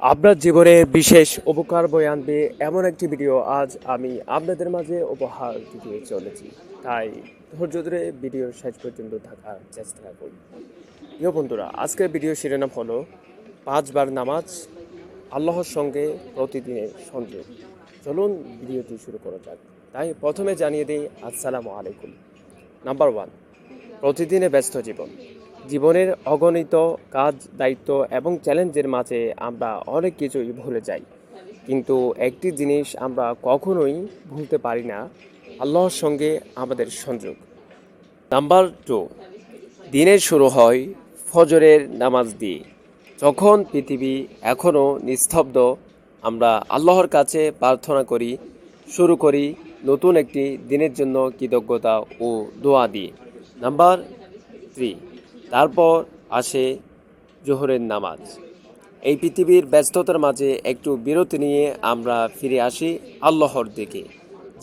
আপনার জীবনে বিশেষ উপকার বয়ে আনবে এমন একটি ভিডিও আজ আমি আপনাদের মাঝে উপহার দিতে চলেছি। তাই ধৈর্য ধরে ভিডিওর শেষ পর্যন্ত থাকার চেষ্টা করুন। প্রিয় বন্ধুরা, আজকের ভিডিও শিরোনাম হলো, পাঁচবার নামাজ, আল্লাহর সঙ্গে প্রতিদিনের সংযোগ। চলুন ভিডিওটি শুরু করা যাক। তাই প্রথমে জানিয়ে দিই, আসসালামু আলাইকুম। নাম্বার ওয়ান প্রতিদিনে ব্যস্ত জীবন। জীবনের অগণিত কাজ, দায়িত্ব এবং চ্যালেঞ্জের মাঝে আমরা অনেক কিছুই ভুলে যাই। কিন্তু একটি জিনিস আমরা কখনোই ভুলতে পারি না, আল্লাহর সঙ্গে আমাদের সংযোগ। নাম্বার টু দিনের শুরু হয় ফজরের নামাজ দিয়ে। যখন পৃথিবী এখনও নিস্তব্ধ, আমরা আল্লাহর কাছে প্রার্থনা করি, শুরু করি নতুন একটি দিনের জন্য কৃতজ্ঞতা ও দোয়া দিয়ে। নাম্বার থ্রি তারপর আসে জোহরের নামাজ। এই পৃথিবীর ব্যস্ততার মাঝে একটু বিরতি নিয়ে আমরা ফিরে আসি আল্লাহর দিকে,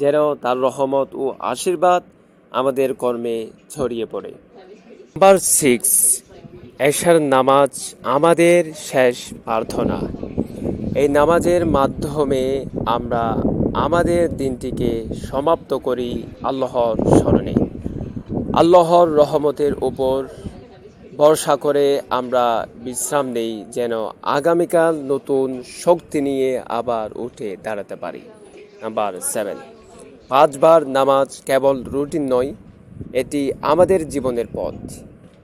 যেন তার রহমত ও আশীর্বাদ আমাদের কর্মে ছড়িয়ে পড়ে। নাম্বার সিক্স এশার নামাজ আমাদের শেষ প্রার্থনা। এই নামাজের মাধ্যমে আমরা আমাদের দিনটিকে সমাপ্ত করি আল্লাহর স্মরণে। আল্লাহর রহমতের উপর ভরসা করে আমরা বিশ্রাম নেই যেন আগামীকাল নতুন শক্তি নিয়ে আবার উঠে দাঁড়াতে পারি। Number seven. পাঁচবার নামাজ কেবল রুটিন নয়, এটি আমাদের জীবনের পথ।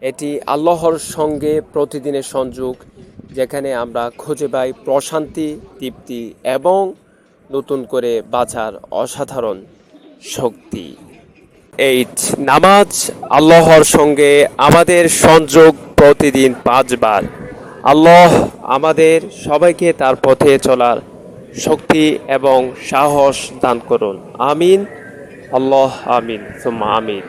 এটি আল্লাহর সঙ্গে প্রতিদিনের সংযোগ, যেখানে আমরা খুঁজে পাই প্রশান্তি, তৃপ্তি এবং নতুন করে বাঁচার অসাধারণ শক্তি। এইট নামাজ আল্লাহর সঙ্গে আমাদের সংযোগ প্রতিদিন পাঁচবার। আল্লাহ আমাদের সবাইকে তার পথে চলার শক্তি এবং সাহস দান করুন। আমিন। আল্লাহ আমিন। সুম্মা আমিন।